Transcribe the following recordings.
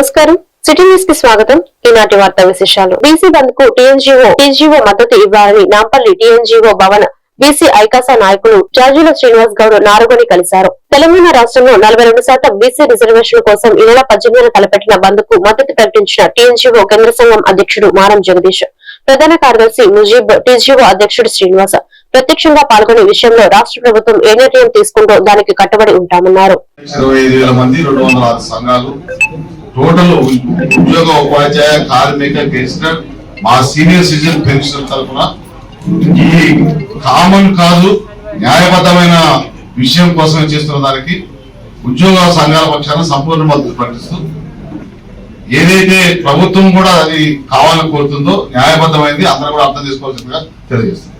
నమస్కారం. సిటీ న్యూస్కి స్వాగతం. ఈనాటి వార్తా విశేషాలు. బీసీ బంద్కు టీఎన్జీఓ టీజీఓ మద్దతు ఇవ్వాలని నాంపల్లి టీఎన్జీఓ భవన బీసీ ఐకాసా నాయకులు జార్జుల శ్రీనివాస్ గౌడ్ నారుగొని కలిశారు. తెలంగాణ రాష్ట్రంలో నలభై రెండు శాతం బీసీ రిజర్వేషన్ కోసం ఈ నెల పద్దెనిమిదిన తలపెట్టిన బంద్కు మద్దతు ప్రకటించిన టీఎన్జీఓ కేంద్ర సంఘం అధ్యక్షుడు మారం జగదీష్ ప్రధాన కార్యదర్శి ముజీబ్ టీజీఓ అధ్యక్షుడు శ్రీనివాస్ ప్రత్యక్షంగా పాల్గొనే విషయంలో రాష్ట్ర ప్రభుత్వం ఏ నిర్ణయం తీసుకుంటో దానికి కట్టుబడి ఉంటామన్నారు. టోటల్ ఉద్యోగ ఉపాధ్యాయ కార్మిక గెస్టర్ మా సీనియర్ సిటిజన్ పెన్షన్ తరఫున ఈ కామన్ కాదు న్యాయబద్ధమైన విషయం కోసం చేస్తున్న దానికి ఉద్యోగ సంఘాల పక్షాన సంపూర్ణ మద్దతు ప్రకటిస్తూ ఏదైతే ప్రభుత్వం కూడా అది కావాలని కోరుతుందో న్యాయబద్ధమైంది అందరూ కూడా అర్థం చేసుకోవాల్సిందిగా తెలియజేస్తుంది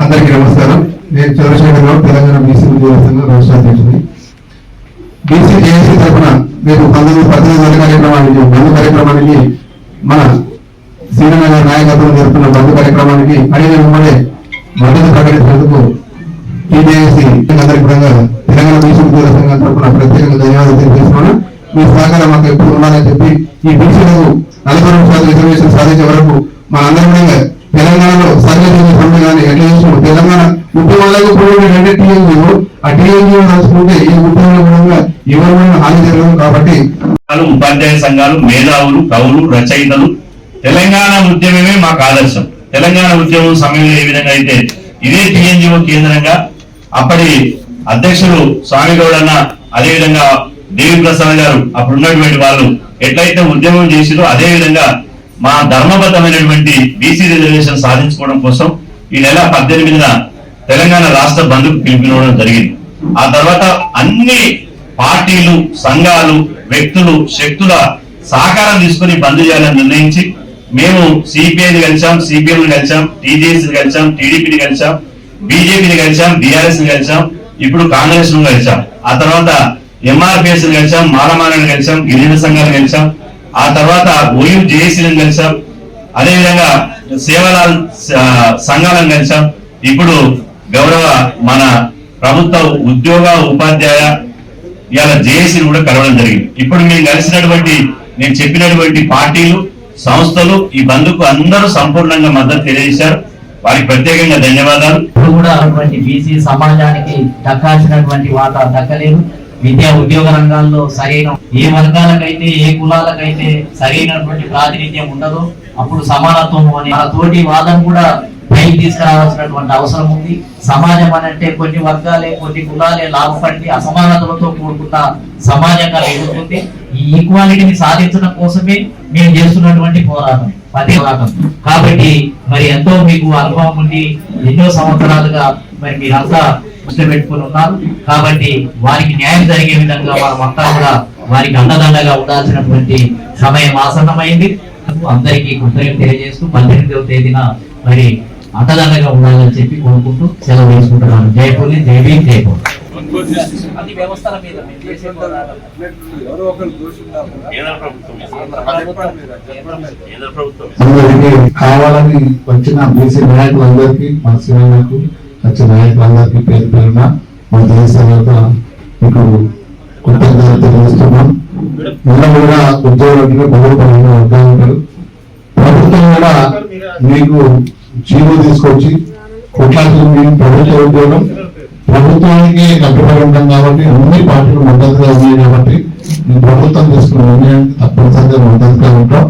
అందరికీ నమస్కారం. నేను చంద్రశేఖరరావు తెలంగాణ బీసీ ఉద్యోగ సంఘం రాష్ట్ర అధ్యక్షుడిని బీసీ జేఏసీ తరఫున మేము పంతొమ్మిది పద్దెనిమిది వందల కార్యక్రమానికి బంధు కార్యక్రమానికి మన శ్రీనగర్ నాయకత్వం జరుపుతున్న బంధు కార్యక్రమానికి అడిగిన మిమ్మల్ని మద్దతు ప్రకటించినందుకు టీజేఏసీ అందరికీ కూడా తెలంగాణ బీసీ ఉద్యోగ సంఘం తరఫున ప్రత్యేకంగా ధన్యవాదాలు తెలియజేస్తున్నాను. మీ సహకారం మాకు ఎప్పుడు ఉండాలని చెప్పి ఈ బీసీలకు నలభై నిమిషాలు రిజర్వేషన్ సాధించే వరకు మా అందరం కూడా తెలంగాణలో సర్వే సమయం కానీ ఎట్లా చేసినాం తెలంగాణ ఉద్యోగాలకు కూడా ఆ టీఎంజీ నడుచుకుంటే ఈ ఉద్యోగాల మూలంగా ఎవరైనా హాని జరగదు కాబట్టి సంఘాలు ఉపాధ్యాయ సంఘాలు మేధావులు కవులు రచయితలు. తెలంగాణ ఉద్యమమే మాకు ఆదర్శం. తెలంగాణ ఉద్యమం సమయంలో ఏ విధంగా అయితే ఇదే టీఎన్జిఓ కేంద్రంగా అప్పటి అధ్యక్షులు స్వామి అన్న అదేవిధంగా దేవి ప్రసాద్ గారు అప్పుడు ఉన్నటువంటి వాళ్ళు ఎట్లయితే ఉద్యమం చేసిరో అదే విధంగా మా ధర్మబద్ధమైనటువంటి బీసీ రిజర్వేషన్ సాధించుకోవడం కోసం ఈ నెల పద్దెనిమిదిన తెలంగాణ రాష్ట్ర బంధుకు పిలిపినవడం జరిగింది. ఆ తర్వాత అన్ని పార్టీలు సంఘాలు వ్యక్తులు శక్తుల సహకారం తీసుకుని బంద్ చేయాలని నిర్ణయించి మేము సిపిఐని కలిసాం సిపిఎం కలిసాం టీజేఎస్ కలిసాం టీడీపీని కలిసాం బీజేపీని కలిసాం బీఆర్ఎస్ కలిసాం ఇప్పుడు కాంగ్రెస్ను కలిసాం. ఆ తర్వాత ఎంఆర్పిఎస్ కలిసాం మాలమాలను కలిసాం గిరిజన సంఘాలు కలిసాం ఆ తర్వాత ఓయూ జేఏసీలను కలిసాం అదేవిధంగా సేవల సంఘాలను కలిసాం. ఇప్పుడు గౌరవ మన ప్రభుత్వ ఉద్యోగ ఉపాధ్యాయ ఇవాళ జేఏసీని కూడా కలవడం జరిగింది. ఇప్పుడు మేము కలిసినటువంటి నేను చెప్పినటువంటి పార్టీలు సంస్థలు ఈ బంధుకు అందరూ సంపూర్ణంగా మద్దతు తెలియజేశారు. వారికి ప్రత్యేకంగా ధన్యవాదాలు. ఇప్పుడు కూడా అటువంటి బీసీ సమాజానికి దక్కాల్సినటువంటి వాటా దక్కలేదు. విద్యా ఉద్యోగ రంగాల్లో సరైన ఏ వర్గాలకైతే ఏ కులాలకైతే సరైనటువంటి ప్రాతినిధ్యం ఉండదో అప్పుడు సమానత్వం అనే ఆ తోటి వాదం కూడా పైకి తీసుకురావాల్సినటువంటి అవసరం ఉంది. సమాజం అనంటే కొన్ని వర్గాలే కొన్ని కులాలే లాభపడి అసమానతలతో కూడుకున్న సమాజంగా ఎదుర్కొంటే ఈ ఈక్వాలిటీని సాధించడం కోసమే మేము చేస్తున్నటువంటి పోరాటం అదే పోరాటం. కాబట్టి మరి ఎంతో మీకు అనుభవం ఉండి ఎన్నో సంవత్సరాలుగా మరి మీరంతా దృష్టి పెట్టుకుని ఉన్నారు. కాబట్టి వారికి న్యాయం జరిగే విధంగా మనమంతా కూడా వారికి అండదండగా ఉండాల్సినటువంటి సమయం ఆసన్నమైంది. అందరికీ కృతజ్ఞత తెలియజేస్తూ పద్దెనిమిదవ తేదీన మరి అండదండగా ఉండాలని చెప్పి కోరుకుంటూ సెలవు తీసుకుంటున్నాను. ప్రభుత్వం. కేంద్ర ప్రభుత్వం అందరికీ కావాలని వచ్చిన బీసీ నాయకులందరికీ మా శ్రీలకు వచ్చిన నాయకులందరికీ పేరు పేరున మా దేశ మీకు కృతజ్ఞతలు తెలియజేస్తున్నాం ఇలా కూడా ఉద్యోగులకు ఉద్యోగులు ప్రభుత్వం కూడా మీకు జీవో తీసుకొచ్చి కొట్లాడుతుంది ప్రభుత్వ ఉద్యోగం ప్రభుత్వానికి కట్టుబడి ఉంటాం కాబట్టి అన్ని పార్టీలు మద్దతుగా ఉన్నాయి కాబట్టి మేము ప్రభుత్వం తీసుకున్న నిర్ణయానికి తప్పనిసరిగా మద్దతుగా ఉంటాం.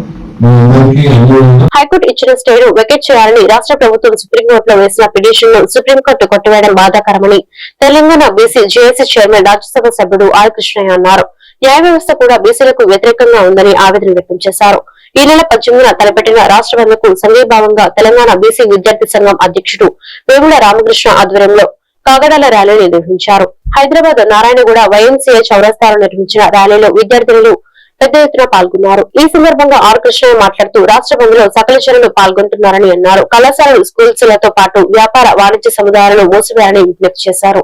హైకోర్టు ఇచ్చిన స్టేను వెకెట్ చేయాలని రాష్ట్ర ప్రభుత్వం సుప్రీంకోర్టులో వేసిన పిటిషన్ను సుప్రీంకోర్టు కొట్టివేయడం బాధాకరమని Telangana BC JAC chairman Rajya Sabha సభ్యుడు ఆర్ కృష్ణయ్య అన్నారు. న్యాయ వ్యవస్థ కూడా బీసీలకు వ్యతిరేకంగా ఉందని ఆవేదన వ్యక్తం చేశారు. ఈ నెల పద్దెనిమిదిన తలపెట్టిన రాష్ట్ర బంద్కు సంఘీభావంగా తెలంగాణ బీసీ విద్యార్థి సంఘం అధ్యక్షుడు వేముల రామకృష్ణ ఆధ్వర్యంలో కాగడాల ర్యాలీ నిర్వహించారు. హైదరాబాద్ నారాయణగూడ వైఎంసీఏ చౌరస్తాలో నిర్వహించిన ర్యాలీలో విద్యార్థినులు పెద్ద ఎత్తున పాల్గొన్నారు. ఈ సందర్భంగా ఆర్ కృష్ణ మాట్లాడుతూ రాష్ట్ర బంద్లో సకల జనులు పాల్గొంటున్నారని అన్నారు. కళాశాలలు స్కూల్స్లతో పాటు వ్యాపార వాణిజ్య సముదాయాలను మూసివేయాలని విజ్ఞప్తి చేశారు.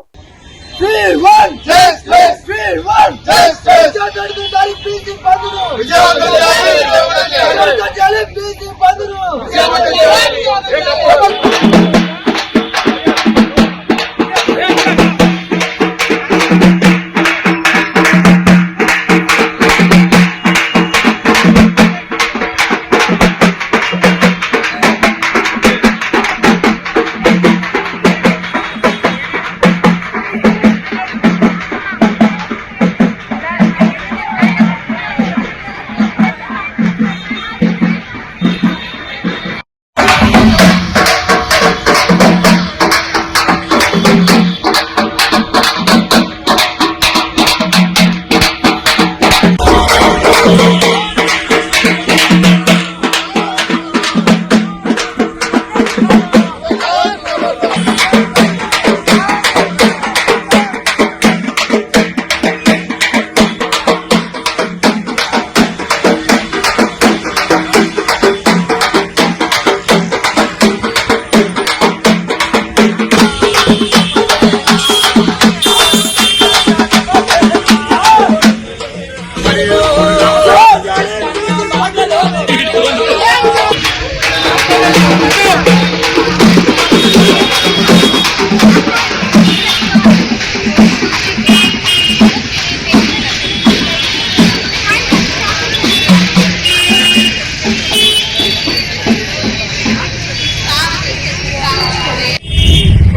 ಶ್ರೀಮನ್ ಶ್ರೀಮನ್ ವಿಜಯನಗರದಲ್ಲಿ ಬೀಸಿ ಬಂದರು ವಿಜಯನಗರದಲ್ಲಿ ಬೀಸಿ ಬಂದರು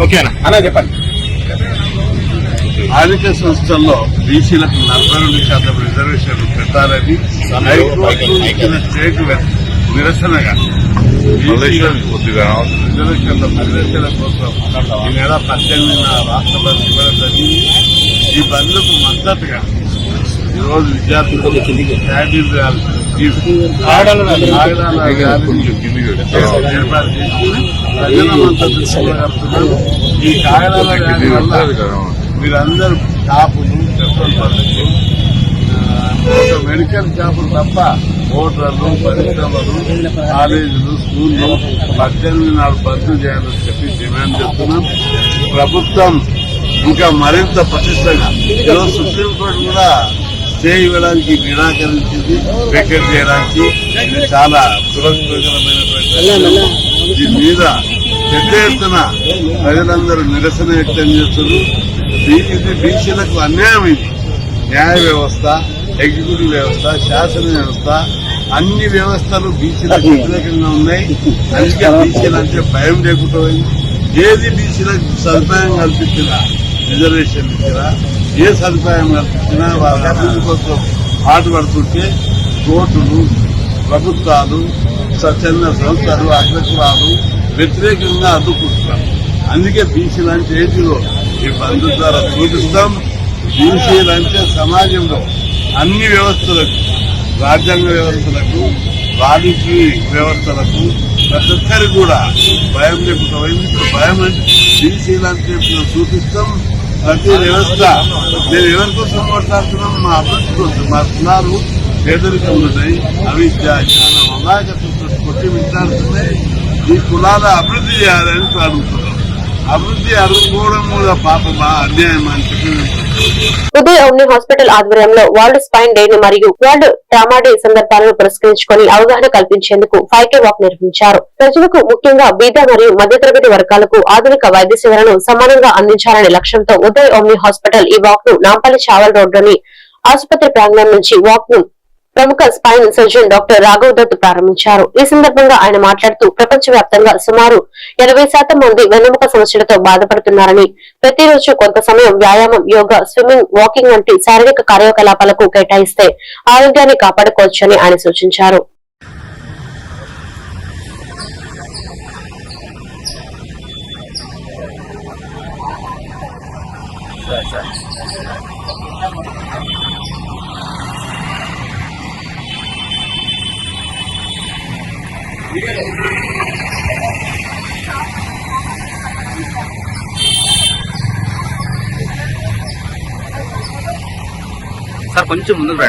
చేయాలి బీసీ బంధును. స్థానిక సంస్థల్లో బీసీలకు నలభై రెండు శాతం రిజర్వేషన్లు పెట్టాలని హైకోర్టు ఇచ్చిన స్టేట్ నిరసనగా బీసీలకు రిజర్వేషన్ల పరిరక్షణ కోసం ఈ నెల పద్దెనిమిదిన రాష్ట్ర బంద్ ఇవ్వడం జరిగింది ఈ బంద్కు మద్దతుగా ఈరోజు విద్యార్థులు క్యాంటీన్ ర్యాలీ ఏర్పాటు చేసి ప్రజల మద్దతు కూడగలుగుతున్నాం. ఈ కాగడాల ర్యాలీ వల్ల మీరందరూ షాపులు పెట్రోల్ బండ్లు ఒక మెడికల్ షాపులు తప్ప హోటళ్ళు పరిశ్రమలు కాలేజీలు స్కూళ్ళు పద్దెనిమిది నాడు బంద్ చేయాలని చెప్పి డిమాండ్ చేస్తున్నాం. ప్రభుత్వం ఇంకా మరింత పటిష్టంగా ఈరోజు సుప్రీంకోర్టు కూడా చేయడానికి నిరాకరించింది వెకెట్ చేయడానికి. ఇది చాలా దురంగకరమైనటువంటి దీని మీద పెద్ద ఎత్తున ప్రజలందరూ నిరసన వ్యక్తం చేస్తున్నారు. దీ- ఇది బీసీలకు అన్యాయం ఇది. న్యాయ వ్యవస్థ ఎగ్జిక్యూటివ్ వ్యవస్థ శాసన వ్యవస్థ అన్ని వ్యవస్థలు బీసీలకు వ్యతిరేకంగా ఉన్నాయి. అందుకే బీసీలు అంటే భయం లేకుండా ఏది బీసీలకు సదుపాయం కల్పించినా రిజర్వేషన్ ఇచ్చినా ఏ సదుపాయం కల్పించినా వాళ్ళ అభివృద్ధి కోసం పాటుపడుతుంటే కోర్టులు ప్రభుత్వాలు స్వచ్ఛంద సంస్థలు అగ్రకులాలు వ్యతిరేకంగా అడ్డుకుంటున్నారు అందుకే బీసీలు అంటే ఏంటిదో ఈ బంధు ద్వారా చూపిస్తాం. బీసీలు అంటే సమాజంలో అన్ని వ్యవస్థలకు రాజ్యాంగ వ్యవస్థలకు రాజకీయ వ్యవస్థలకు ప్రతి ఒక్కరికి కూడా భయం లేకుండా భయం అంటే బీసీలు అంటే చూపిస్తాం. ప్రతి వ్యవస్థ మేము ఎవరి కోసం మా అభివృద్ధి కోసం మా కులాలు పేదరికం ఉన్నాయి. అవిద్య జ్ఞానం అమాయకత్వంతో కొట్టి వింటాడుతున్నాయి ఈ కులాల అభివృద్ధి చేయాలని అడుగుతున్నాం అభివృద్ధి అడుగుకోవడం కూడా పాపమా అన్యాయమా అని చెప్పి ఉదయ్ ఓమ్ని హాస్పిటల్ ఆధ్వర్యంలో వరల్డ్ స్పైన్ డే మరియు వరల్డ్ ట్రామా డే సందర్భాలను పురస్కరించుకొని అవగాహన కల్పించేందుకు ఫైవ్ కే వాక్ నిర్వహించారు. ప్రజలకు ముఖ్యంగా బీద మరియు మధ్యతరగతి వర్గాలకు ఆధునిక వైద్య సేవలను సమానంగా అందించాలనే లక్ష్యంతో ఉదయ్ ఓమ్ని హాస్పిటల్ ఈ వాక్ను నాంపల్లి చావల్ రోడ్లోని ఆసుపత్రి ప్రాంగణం నుంచి వాక్ను ప్రముఖ spine surgeon doctor Raghav Dutt ప్రారంభించారు. ఈ సందర్భంగా ఆయన మాట్లాడుతూ ప్రపంచవ్యాప్తంగా సుమారు ఎనభై శాతం మంది వెన్నెముక సమస్యలతో బాధపడుతున్నారని ప్రతిరోజు కొంత సమయం వ్యాయామం యోగా స్విమ్మింగ్ వాకింగ్ వంటి శారీరక కార్యకలాపాలకు కేటాయిస్తే ఆరోగ్యాన్ని కాపాడుకోవచ్చని ఆయన సూచించారు.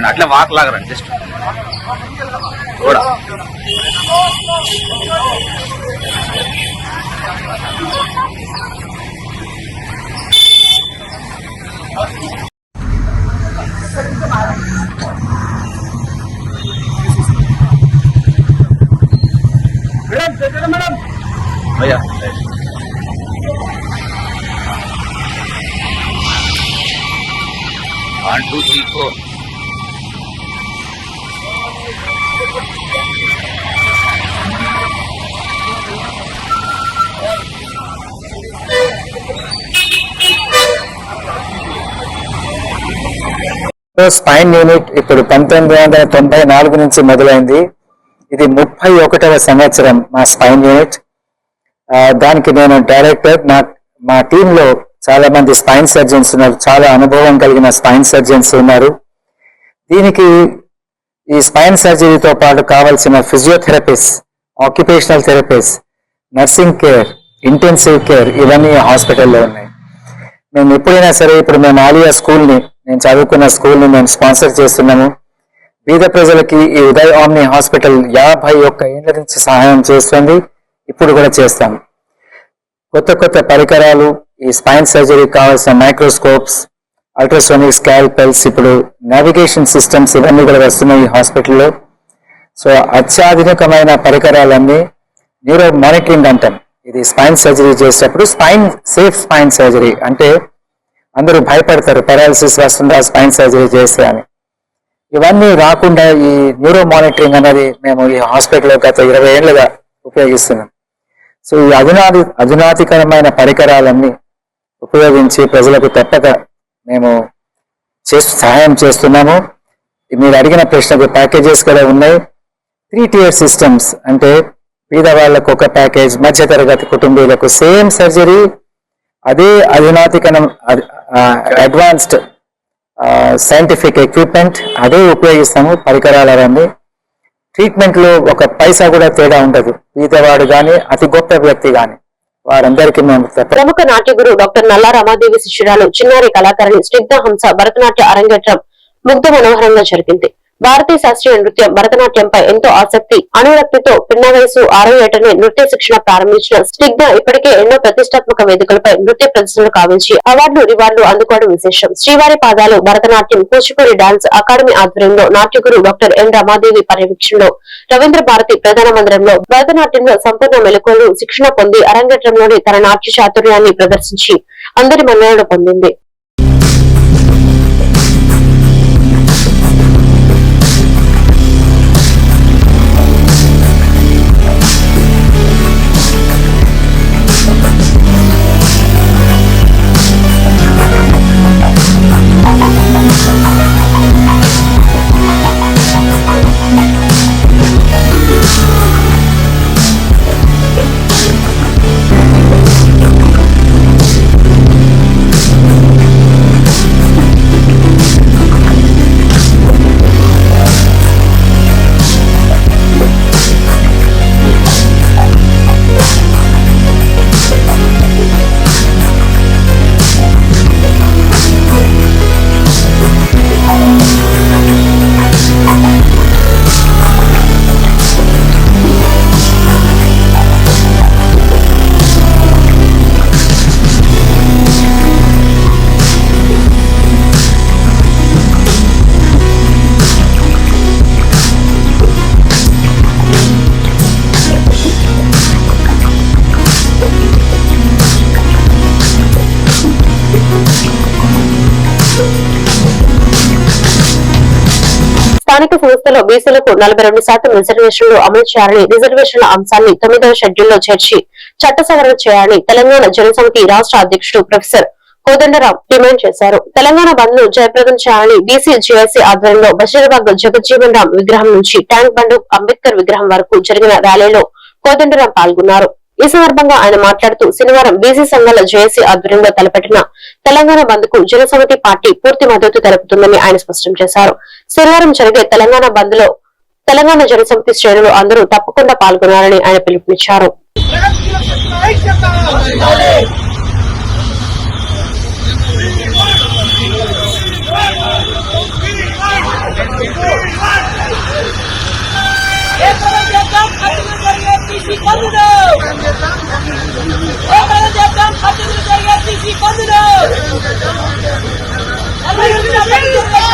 రండి అట్లా వాక్ లాగా రండి జస్ట్ కూడా Thank you. స్పైన్ యూనిట్ ఇప్పుడు పంతొమ్మిది వందల తొంభై నాలుగు నుంచి మొదలైంది. ఇది ముప్పై ఒకటవ సంవత్సరం మా స్పైన్ యూనిట్ దానికి నేను డైరెక్టర్ నా మా టీమ్లో చాలా మంది స్పైన్ సర్జన్స్ ఉన్నారు. చాలా అనుభవం కలిగిన స్పైన్ సర్జన్స్ ఉన్నారు. దీనికి ఈ స్పైన్ సర్జరీతో పాటు కావాల్సిన physiotherapist occupational therapist nursing care intensive care ఇవన్నీ హాస్పిటల్లో ఉన్నాయి. మేము ఎప్పుడైనా సరే ఇప్పుడు మేము ఆలియా స్కూల్ని నేను చదువుకున్న స్కూల్ని మేము స్పాన్సర్ చేస్తున్నాము. బీద ప్రజలకి ఈ ఉదయ్ ఆమ్ని హాస్పిటల్ యాభై ఒక్క ఏళ్ళ నుంచి సహాయం చేస్తుంది. ఇప్పుడు కూడా చేస్తాం కొత్త కొత్త పరికరాలు ఈ స్పైన్ సర్జరీ కావాల్సిన మైక్రోస్కోప్స్ అల్ట్రాసోనిక్ స్కాల్పెల్స్ ఇప్పుడు నావిగేషన్ సిస్టమ్స్ ఇవన్నీ కూడా వస్తున్నాయి ఈ హాస్పిటల్లో. సో అత్యాధునికమైన పరికరాలన్నీ న్యూరో మానిటరింగ్ అంటాం. ఇది స్పైన్ సర్జరీ చేసేటప్పుడు స్పైన్ సేఫ్ స్పైన్ సర్జరీ అంటే అందరూ భయపడతారు పెరాలసిస్ వస్తుందా స్పైన్ సర్జరీ చేస్తే అని. ఇవన్నీ రాకుండా ఈ న్యూరో మానిటరింగ్ అనేది మేము ఈ హాస్పిటల్లో గత ఇరవై ఏళ్ళుగా ఉపయోగిస్తున్నాం. సో ఈ అధునాది అధునాతికరమైన పరికరాలన్నీ ఉపయోగించి ప్రజలకు తప్పక మేము చేస్తూ సహాయం చేస్తున్నాము. మీరు అడిగిన ప్రశ్నకు ప్యాకేజెస్ కూడా ఉన్నాయి. త్రీ టియర్ సిస్టమ్స్ అంటే పేదవాళ్ళకు ఒక ప్యాకేజ్ మధ్యతరగతి కుటుంబీలకు సేమ్ సర్జరీ అదే అధునాతికరం అడ్వాన్స్డ్ సైంటిఫిక్ ఎక్విప్మెంట్ అదే ఉపయోగిస్తాము పరికరాలు అవన్నీ ఒక పైసా కూడా తేడా ఉండదు. పేదవాడు కానీ అతి గొప్ప వ్యక్తి కానీ వారందరికీ మేము ప్రముఖ నాట్య గురు డాక్టర్ నల్లా రమాదేవి శిష్యురాలు చిన్నారి కళాకారిణి స్నిగ్ధ హంస భరతనాట్య అరంగేట్రం ముగ్ధ మనోహరంగా జరిగింది. భారతీయ శాస్త్రీయ నృత్యం భరతనాట్యంపై ఎంతో ఆసక్తి. అనురక్తితో పిన్న వయసు ఆరో ఏటనే నృత్య శిక్షణ ప్రారంభించిన స్నిగ్ధ ఇప్పటికే ఎన్నో ప్రతిష్టాత్మక వేదికలపై నృత్య ప్రదర్శనలు కావించి అవార్డులు రివార్డులు అందుకోవడం విశేషం. శ్రీవారి పాదాలు భరతనాట్యం కూచిపూడి డాన్స్ అకాడమీ ఆధ్వర్యంలో నాట్యగురు డాక్టర్ ఎన్ రమాదేవి పర్యవేక్షణలో రవీంద్ర భారతి ప్రధాన మందిరంలో భరతనాట్యంలో సంపూర్ణ మెలకువలు శిక్షణ పొంది అరంగేట్రంలోని తన నాట్య చాతుర్యాన్ని ప్రదర్శించి అందరి మన్ననలు పొందింది. స్థానిక సంస్థలో బీసీలకు నలభై రెండు శాతం రిజర్వేషన్లు అమలు చేయాలని రిజర్వేషన్ల అంశాన్ని తొమ్మిదవ షెడ్యూల్లో చేర్చి చట్ట సవరణ చేయాలని తెలంగాణ జనసమితి రాష్ట్ర అధ్యక్షుడు ప్రొఫెసర్ కోదండరాం డిమాండ్ చేశారు. తెలంగాణ బంద్ను జయప్రదం చేయాలని బీసీ జేఏసీ ఆధ్వర్యంలో బషీరాబాద్ జగజ్జీవన్ రామ్ విగ్రహం నుంచి ట్యాంక్ బండ్ అంబేద్కర్ విగ్రహం వరకు జరిగిన ర్యాలీలో కోదండరాం పాల్గొన్నారు. ఈ సందర్భంగా ఆయన మాట్లాడుతూ శనివారం బీసీ సంఘాల జేఏసీ ఆధ్వర్యంలో తలపెట్టిన తెలంగాణ బంద్కు జనసమితి పార్టీ పూర్తి మద్దతు తెలుపుతుందని ఆయన స్పష్టం చేశారు. శనివారం జరిగే తెలంగాణ బంద్లో తెలంగాణ జనసమితి శ్రేణులు అందరూ తప్పకుండా పాల్గొనాలని ఆయన పిలుపునిచ్చారు. అందరూ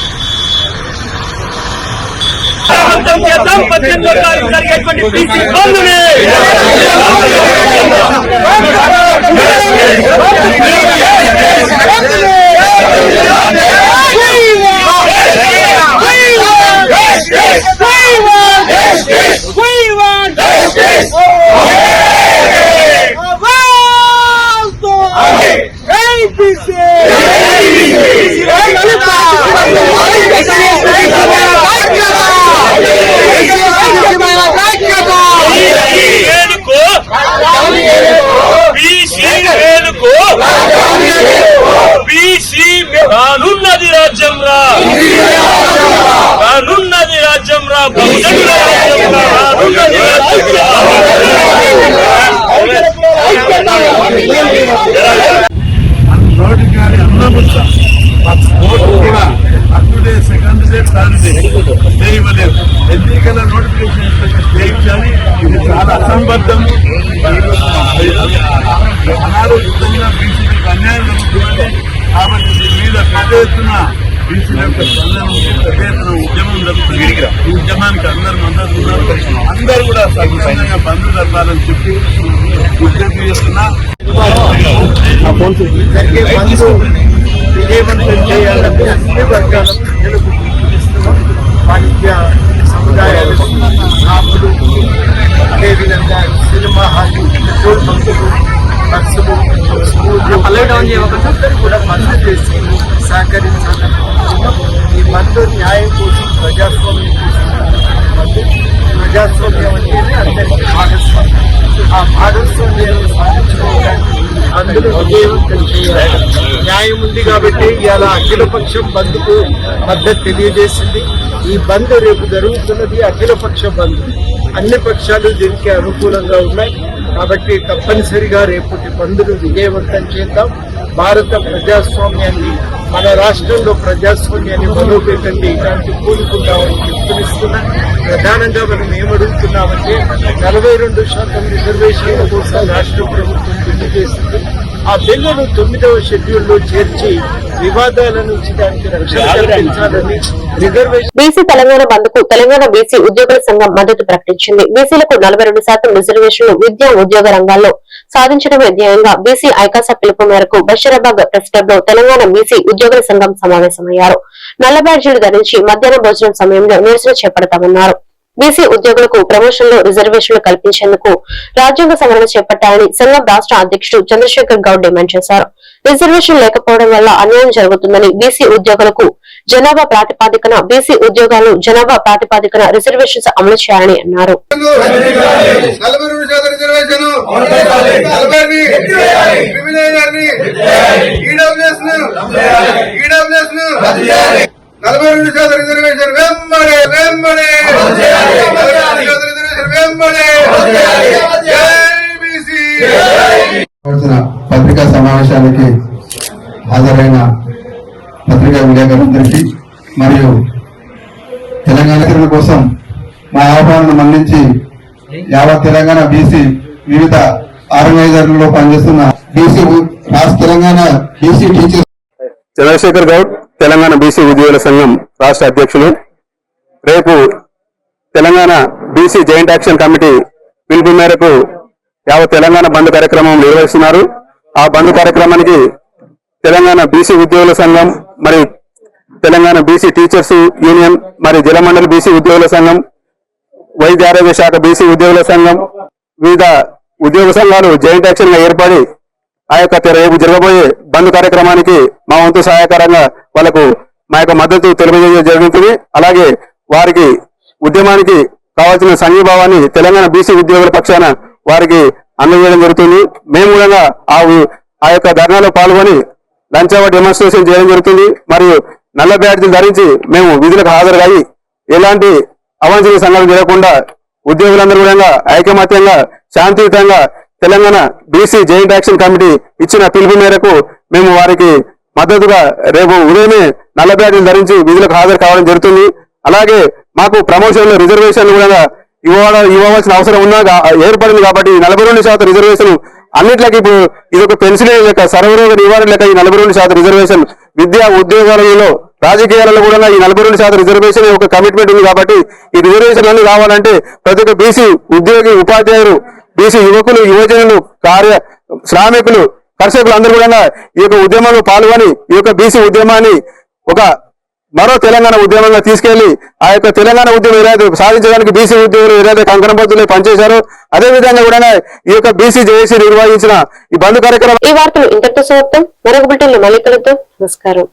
సాధిద్దాం సామాజిక తెలంగాణను విజయవంతం చేద్దాం పద్దెనిమిదో తారీఖు జరిగేటువంటి బీసీ బంధుని వేలుకో ఓటు కూడా సెకండ్ డే థర్డ్ డే ఎన్నికల నోటిఫికేషన్ చేయించాలి ఇది చాలా అసంబద్ధము ఆనాడు బీసీలకు అన్యాయం జరుగుతున్నది కాబట్టి దీని మీద పెద్ద ఎత్తున బీసీల యొక్క స్పందన ఉంది పెద్ద ఎత్తున ఉద్యమం జరుగుతుంది ఈ ఉద్యమానికి అందరు మద్దతు అందరూ కూడా బంధు జరపాలని చెప్పి విజ్ఞప్తి చేస్తున్నా విజయవంతం చేయాలని అన్ని వర్గాలకు. వాణిజ్య సముదాయాలు షాపులు అదేవిధంగా సినిమా హాలు పెట్రోల్ బంకులు బస్సులు స్కూళ్ళు అందరూ కూడా బంద్ చేసి సహకరించాలని కోరుతున్నాం. న్యాయం కోసం ప్రజాస్వామ్యం కోసం ప్రజాస్వామ్యం అంటేనే అందరికీ భాగస్వామ్యం ఆ భాగస్వామ్యాన్ని సాధించుకోవడానికి అందులో విజయవంతం చేయాలి న్యాయం ఉంది కాబట్టి ఇవాళ అఖిలపక్షం బంద్కు మద్దతు తెలియజేసింది. ఈ బంద్ రేపు జరుగుతున్నది అఖిలపక్ష బంద్. అన్ని పక్షాలు దీనికి అనుకూలంగా ఉన్నాయి. కాబట్టి తప్పనిసరిగా రేపటి బంద్ను విజయవంతం చేద్దాం. భారత ప్రజాస్వామ్యాన్ని మన రాష్ట్రంలో ప్రజాస్వామ్యాన్ని బలోపేతండి చేయడానికి కూడుకుంటామని పిలుపునిస్తున్నా ప్రధానంగా మనం ఏమడుగుతున్నామంటే నలభై రెండు శాతం రిజర్వేషన్ల కోసం రాష్ట్ర ప్రభుత్వం బిల్లు చేసింది. ఆ బిల్లును తొమ్మిదవ షెడ్యూల్లో చేర్చి వివాదాల నుంచి దానికి రక్షణ కల్పించాలని రిజర్వేషన్ బీసీ తెలంగాణ బంద్కు తెలంగాణ బీసీ ఉద్యోగుల సంఘం మద్దతు ప్రకటించింది. బీసీలకు నలభై రెండు శాతం రిజర్వేషన్లు విద్యా ఉద్యోగ రంగాల్లో సాధించడమే ధ్యేయంగా బీసీ ఐకాస పిలుపు మేరకు బషీరాబాద్ ప్రెస్ క్లబ్లో తెలంగాణ బీసీ ఉద్యోగుల సంఘం సమావేశమయ్యారు. నల్ల బ్యాడ్జీలు ధరించి మధ్యాహ్న భోజనం సమయంలో నిరసన చేపడతామన్నారు. బీసీ ఉద్యోగులకు ప్రమోషన్లో రిజర్వేషన్లు కల్పించేందుకు రాజ్యాంగ సవరణ చేపట్టాలని సంఘం రాష్ట్ర అధ్యక్షుడు చంద్రశేఖర్ గౌడ్ డిమాండ్ చేశారు. రిజర్వేషన్ లేకపోవడం వల్ల అన్యాయం జరుగుతుందని బీసీ ఉద్యోగులకు జనాభా ప్రాతిపాదికన బీసీ ఉద్యోగాలు జనాభా ప్రాతిపాదికన రిజర్వేషన్స్ అమలు చేయాలని అన్నారు. ఈడబ్ల్యూఎస్ ఈడబ్ల్యూఎస్ నలభై రెండు శాతం రిజర్వేషన్ వెంబడే వెంబడే. పత్రికా సమావేశానికి హాజరైన పత్రికా విలేకరులందరికీ మరియు తెలంగాణ తిరుగు కోసం మా ఆహ్వానం మన్నించి యావత్ తెలంగాణ బీసీ వివిధ ఆర్గనైజర్లలో పనిచేస్తున్న బీసీ రాష్ట్ర Telangana BC teacher Chandrasekhar Goud. Telangana BC ఉద్యోగుల సంఘం రాష్ట్ర అధ్యక్షులు. రేపు Telangana BC joint action committee పిలుపు మేరకు యావత్ తెలంగాణ బంద్ కార్యక్రమం నిర్వహిస్తున్నారు. ఆ బంద్ కార్యక్రమానికి తెలంగాణ బీసీ ఉద్యోగుల సంఘం మరియు తెలంగాణ బీసీ టీచర్స్ యూనియన్ మరి జలమండలి బీసీ ఉద్యోగుల సంఘం వైద్య ఆరోగ్య శాఖ బీసీ ఉద్యోగుల సంఘం వివిధ ఉద్యోగ సంఘాలు జాయింట్ యాక్షన్గా ఏర్పడి ఆ యొక్క రేపు జరగబోయే బంద్ కార్యక్రమానికి మా వంతు సహాయకరంగా వాళ్ళకు మా యొక్క మద్దతు తెలియజేయడం జరుగుతుంది అలాగే వారికి ఉద్యమానికి కావాల్సిన సంఘీభావాన్ని తెలంగాణ బీసీ ఉద్యోగుల పక్షాన వారికి అందజేయడం జరుగుతుంది. మేము కూడా ఆ ఆ యొక్క ధర్నాలో పాల్గొని లంచ్ అవర్ డెమాన్స్ట్రేషన్ చేయడం జరుగుతుంది. మరియు నల్ల బ్యాడ్జీలు ధరించి మేము విధులకు హాజరుగాయి. ఎలాంటి అవాంఛనీయ సంఘటన జరగకుండా ఉద్యోగులందరూ కూడా ఐకమత్యంగా శాంతియుతంగా Telangana BC joint action committee ఇచ్చిన పిలుపు మేరకు మేము వారికి మద్దతుగా రేపు ఉదయమే నల్ల బ్యాడ్జీలు ధరించి విధులకు హాజరు కావడం జరుగుతుంది. అలాగే మాకు ప్రమోషన్లు రిజర్వేషన్లు కూడా ఇవ్వడ ఇవ్వవలసిన అవసరం ఉన్నా ఏర్పడింది కాబట్టి నలభై రెండు శాతం రిజర్వేషన్ అన్నిట్లకి ఇప్పుడు ఇది ఒక పెన్షన్ లెక్క సర్వరోగ నివారణ లెక్క ఈ నలభై రెండు శాతం రిజర్వేషన్ విద్యా ఉద్యోగాలలో రాజకీయాలలో కూడా ఈ నలభై రెండు శాతం రిజర్వేషన్ ఒక కమిట్మెంట్ ఉంది కాబట్టి ఈ రిజర్వేషన్ అన్ని కావాలంటే ప్రతి ఒక్క బీసీ ఉద్యోగి ఉపాధ్యాయులు బీసీ యువకులు యువజనులు కార్య శ్రామికులు కర్షకులు అందరూ కూడా ఈ యొక్క ఉద్యమంలో పాల్గొని ఈ యొక్క బీసీ ఉద్యమాన్ని ఒక మరో తెలంగాణ ఉద్యమంగా తీసుకెళ్ళి ఆ యొక్క తెలంగాణ ఉద్యమం ఏదైతే సాధించడానికి బీసీ ఉద్యోగులు ఏదైతే కంకణబద్దులై పనిచేశారో అదే విధంగా కూడా ఈ యొక్క బీసీ జేఏసీ నిర్వహించిన ఈ బంద్ కార్యక్రమం ఈ వార్తలు ఇంతటితో సమాప్తం. మరొక బులెటిన్ మళ్ళీ కలుద్దాం. నమస్కారం.